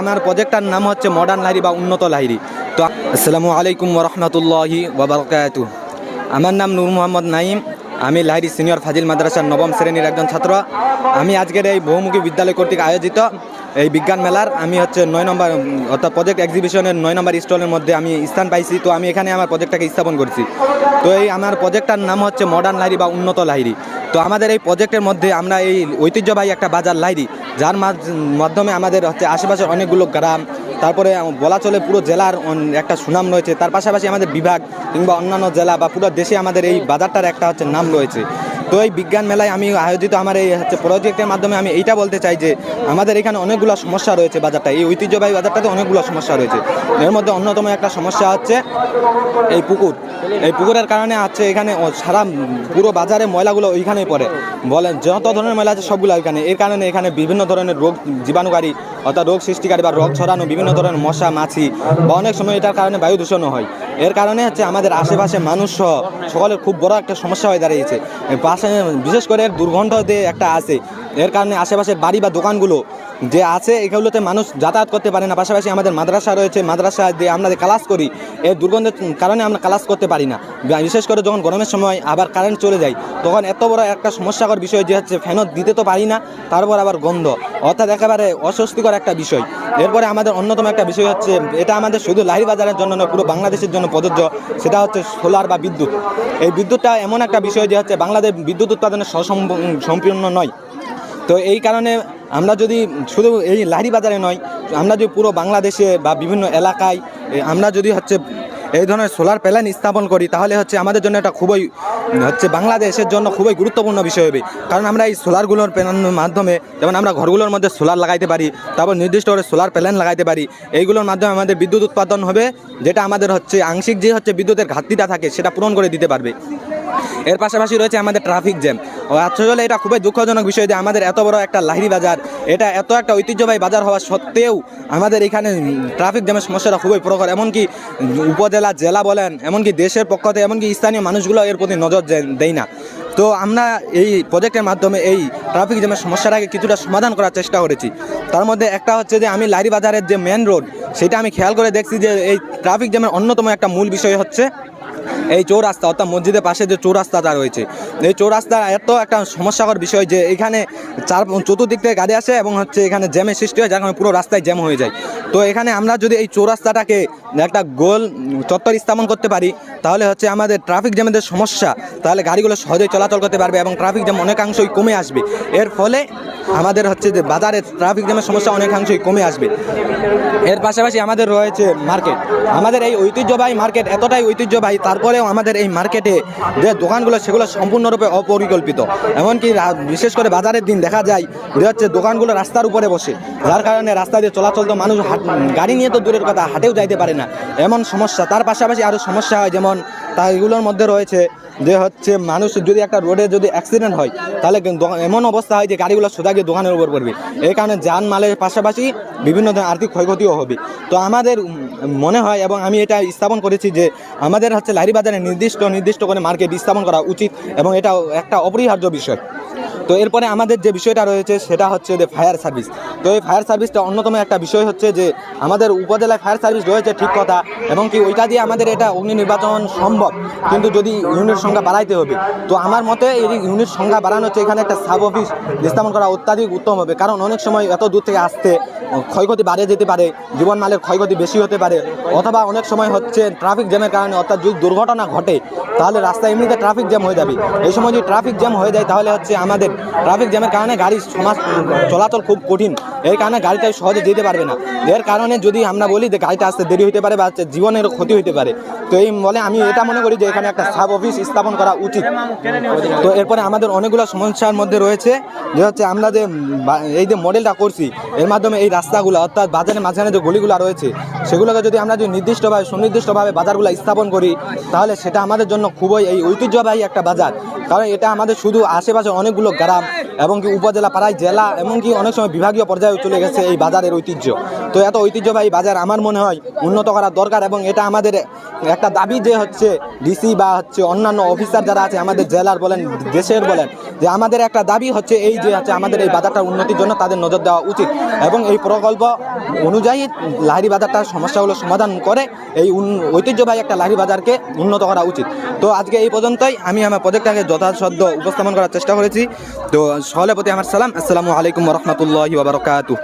আমার প্রজেক্টটার নাম হচ্ছে মডার্ন লাহিরি বা উন্নত লাহিরি তো আসসালামু আলাইকুম ওরহমতুল্লাহি ওবরকাত আমার নাম নূর মোহাম্মদ নাইম আমি লাহিরি সিনিয়র ফাজিল মাদ্রাসার নবম শ্রেণির একজন ছাত্র। আমি আজকের এই বহুমুখী বিদ্যালয় কর্তৃক আয়োজিত এই বিজ্ঞান মেলার, আমি হচ্ছে নয় নম্বর, অর্থাৎ প্রজেক্ট এক্সিবিশনের নয় নম্বর স্টলের মধ্যে আমি স্থান পাইছি। তো আমি এখানে আমার প্রজেক্টটাকে স্থাপন করছি। তো এই আমার প্রজেক্টটার নাম হচ্ছে মডার্ন লাহিরি বা উন্নত লাহিরি তো আমাদের এই প্রজেক্টের মধ্যে আমরা এই ঐতিহ্যবাহী একটা বাজার লাহিরি যার মাধ্যমে আমাদের হচ্ছে আশেপাশের অনেকগুলো গ্রাম, তারপরে বলা চলে পুরো জেলার একটা সুনাম রয়েছে। তার পাশাপাশি আমাদের বিভাগ কিংবা অন্যান্য জেলা বা পুরো দেশে আমাদের এই বাজারটার একটা হচ্ছে নাম রয়েছে। তো এই বিজ্ঞান মেলায় আমি আয়োজিত আমার এই হচ্ছে প্রজেক্টের মাধ্যমে আমি এইটা বলতে চাই যে আমাদের এখানে অনেকগুলো সমস্যা রয়েছে বাজারটা এই ঐতিহ্যবাহী বাজারটাতে অনেকগুলো সমস্যা রয়েছে। এর মধ্যে অন্যতম একটা সমস্যা হচ্ছে এই পুকুর। এই পুকুরের কারণে আছে এখানে সারা পুরো বাজারে ময়লাগুলো ওইখানেই পড়ে। বলেন, যত ধরনের ময়লা আছে সবগুলো ওইখানে। এর কারণে এখানে বিভিন্ন ধরনের রোগ জীবাণুকারী অর্থাৎ রোগ সৃষ্টিকারী বা রোগ ছড়ানো, বিভিন্ন ধরনের মশা, মাছি বা অনেক সময় এটার কারণে বায়ু দূষণও হয়। এর কারণে হচ্ছে আমাদের আশেপাশে মানুষ সহ সকলের খুব বড় একটা সমস্যা হয়ে দাঁড়িয়েছে। বাসে বিশেষ করে দুর্গন্ধ দিয়ে একটা আছে। এর কারণে আশেপাশের বাড়ি বা দোকানগুলো যে আছে, এগুলোতে মানুষ যাতায়াত করতে পারে না। পাশাপাশি আমাদের মাদ্রাসা রয়েছে মাদ্রাসা দিয়ে আমরা যে ক্লাস করি, এর দুর্গন্ধের কারণে আমরা ক্লাস করতে পারি না। বিশেষ করে যখন গরমের সময় আবার কারেন্ট চলে যায়, তখন এত বড় একটা সমস্যাকর বিষয় যে হচ্ছে ফ্যানও দিতে তো পারি না, তারপর আবার গন্ধ। অর্থাৎ একেবারে অস্বস্তিকর একটা বিষয়। এরপরে আমাদের অন্যতম একটা বিষয় হচ্ছে, এটা আমাদের শুধু বাজারের জন্য নয়, পুরো বাংলাদেশের জন্য প্রযোজ্য, সেটা হচ্ছে সোলার বা বিদ্যুৎ। এই বিদ্যুৎটা এমন একটা বিষয় যে হচ্ছে বাংলাদেশ বিদ্যুৎ উৎপাদনে সসম্প- সম্পূর্ণ নয়। তো এই কারণে আমরা যদি শুধু এই লাহিরি বাজারে নয়, আমরা যদি পুরো বাংলাদেশে বা বিভিন্ন এলাকায় আমরা যদি হচ্ছে এই ধরনের সোলার প্যানেল স্থাপন করি, তাহলে হচ্ছে আমাদের জন্য এটা খুবই হচ্ছে বাংলাদেশের জন্য খুবই গুরুত্বপূর্ণ বিষয় হবে। কারণ আমরা এই সোলারগুলোর প্যানেলের মাধ্যমে, যেমন আমরা ঘরগুলোর মধ্যে সোলার লাগাইতে পারি, তারপর নির্দিষ্ট করে সোলার প্যানেল লাগাইতে পারি, এইগুলোর মাধ্যমে আমাদের বিদ্যুৎ উৎপাদন হবে, যেটা আমাদের হচ্ছে আংশিক যে হচ্ছে বিদ্যুতের ঘাটতিটা থাকে, সেটা পূরণ করে দিতে পারবে। এর পাশাপাশি রয়েছে আমাদের ট্রাফিক জ্যাম আসলে এটা খুবই দুঃখজনক বিষয় যে আমাদের এত বড় একটা লাহিরি বাজার, এটা এত একটা ঐতিহ্যবাহী বাজার হওয়া সত্ত্বেও আমাদের এখানে ট্রাফিক জ্যামের সমস্যাটা খুবই প্রখর। এমনকি উপজেলা, জেলা বলেন, এমনকি দেশের পক্ষ থেকে, এমনকি স্থানীয় মানুষগুলো এর প্রতি নজর দেয় না। তো আমরা এই প্রজেক্টের মাধ্যমে এই ট্রাফিক জ্যামের সমস্যাটাকে কিছুটা সমাধান করার চেষ্টা করেছি। তার মধ্যে একটা হচ্ছে যে আমি লাইরি বাজারের যে মেন রোড সেটা আমি খেয়াল করে দেখছি যে এই ট্রাফিক জ্যামের অন্যতম একটা মূল বিষয় হচ্ছে এই চৌরাস্তা, অর্থাৎ মসজিদের পাশে যে চৌরাস্তাটা রয়েছে, এই চৌরাস্তা এত একটা সমস্যাকর বিষয় যে এখানে চার, চতুর্দিক থেকে গাড়ি আসে এবং হচ্ছে এখানে জ্যামের সৃষ্টি হয়, যার কারণে পুরো রাস্তায় জ্যাম হয়ে যায়। তো এখানে আমরা যদি এই চৌরাস্তাটাকে একটা গোল চত্বর স্থাপন করতে পারি, তাহলে হচ্ছে আমাদের ট্রাফিক জ্যামের সমস্যা, তাহলে গাড়িগুলো সহজেই চলাচল করতে পারবে এবং ট্রাফিক জ্যাম অনেকাংশই কমে আসবে। এর ফলে আমাদের হচ্ছে যে বাজারে ট্রাফিক জ্যামের সমস্যা অনেকাংশই কমে আসবে। এর পাশাপাশি আমাদের রয়েছে মার্কেট আমাদের এই ঐতিহ্যবাহী মার্কেট এতটাই ঐতিহ্যবাহী, তারপরেও আমাদের এই মার্কেটে যে দোকানগুলো, সেগুলো সম্পূর্ণরূপে অপরিকল্পিত। এমনকি বিশেষ করে বাজারের দিন দেখা যায় যে হচ্ছে দোকানগুলো রাস্তার উপরে বসে, যার কারণে রাস্তা দিয়ে চলাচল তো মানুষ গাড়ি নিয়ে তো দূরের কথা, হাটেও যাইতে পারে না। এমন সমস্যা, তার পাশাপাশি আরও সমস্যা হয়, যেমন তা এগুলোর মধ্যে রয়েছে যে হচ্ছে মানুষ যদি একটা রোডে যদি অ্যাক্সিডেন্ট হয়, তাহলে এমন অবস্থা হয় যে গাড়িগুলো সোজা গিয়ে দোকানের উপর পড়বে। এই কারণে যান মালের পাশাপাশি বিভিন্ন ধরনের আর্থিক ক্ষয়ক্ষতিও হবে। তো আমাদের মনে হয় এবং আমি এটা স্থাপন করেছি যে আমাদের হচ্ছে লারি বাজারে নির্দিষ্ট নির্দিষ্ট করে মার্কেট স্থাপন করা উচিত এবং এটা একটা অপরিহার্য বিষয়। তো এরপরে আমাদের যে বিষয়টা রয়েছে সেটা হচ্ছে যে ফায়ার সার্ভিস তো এই ফায়ার সার্ভিসটা অন্যতম একটা বিষয় হচ্ছে যে আমাদের উপজেলায় ফায়ার সার্ভিস রয়েছে ঠিক কথা, এবং কি ওইটা দিয়ে আমাদের এটা অগ্নি নির্বাচন সম্ভব। কিন্তু যদি ইউনিট সংখ্যা বাড়াইতে হবে, তো আমার মতে এই ইউনিট সংখ্যা বাড়ানো হচ্ছে এখানে একটা সাব অফিস স্থাপন করা অত্যাধিক উত্তম হবে। কারণ অনেক সময় এত দূর থেকে আসতে ক্ষয়ক্ষতি বাড়িয়ে যেতে পারে, জীবন মালের ক্ষয়ক্ষতি বেশি হতে পারে, অথবা অনেক সময় হচ্ছে ট্রাফিক জ্যামের কারণে অর্থাৎ যদি দুর্ঘটনা ঘটে, তাহলে রাস্তায় এমনিতে ট্রাফিক জ্যাম হয়ে যাবে। এই সময় যদি ট্রাফিক জ্যাম হয়ে যায়, তাহলে হচ্ছে আমাদের ট্রাফিক জ্যামের কারণে গাড়ি সমাজ চলাচল খুব কঠিন। এর কারণে গাড়িটা সহজে যেতে পারবে না। এর কারণে যদি আমরা বলি যে গাড়িটা আসতে দেরি হতে পারে বা জীবনের ক্ষতি হতে পারে, তো এই বলে আমি এটা মনে করি যে এখানে একটা সাব অফিস স্থাপন করা উচিত। তো এরপরে আমাদের অনেকগুলো সমস্যার মধ্যে রয়েছে, যে হচ্ছে আমরা যে এই যে মডেলটা করছি, এর মাধ্যমে এই রাস্তাগুলো অর্থাৎ বাজারের মাঝখানে যে গলিগুলো রয়েছে, সেগুলোকে যদি আমরা যদি নির্দিষ্টভাবে, সুনির্দিষ্টভাবে বাজারগুলো স্থাপন করি, তাহলে সেটা আমাদের জন্য খুবই এই ঐতিহ্যবাহী একটা বাজার। কারণ এটা আমাদের শুধু আশেপাশে অনেকগুলো গ্রাম এবং কি উপজেলা পাড়ায় জেলা এমনকি অনেক সময় বিভাগীয় পর্যায়ে চলে গেছে এই বাজারের ঐতিহ্য। তো এত ঐতিহ্যবাহী বাজার আমার মনে হয় উন্নত করা দরকার এবং এটা আমাদের একটা দাবি যে হচ্ছে ডিসি বা হচ্ছে অন্যান্য অফিসার যারা আছে আমাদের জেলার বলেন, দেশের বলেন, যে আমাদের একটা দাবি হচ্ছে এই যে হচ্ছে আমাদের এই বাজারটার উন্নতির জন্য তাদের নজর দেওয়া উচিত এবং এই প্রকল্প অনুযায়ী লাহিরি বাজারটার সমস্যাগুলো সমাধান করে এই ঐতিহ্যবাহী একটা লাহিরি বাজারকে উন্নত করা উচিত। তো আজকে এই পর্যন্তই। আমি আমার প্রজেক্টটাকে যথাসাধ্য উপস্থাপন করার চেষ্টা করেছি। তো সকলের প্রতি আমার সালাম। আসসালামু আলাইকুম রহমতুল্লাহি বারকাতু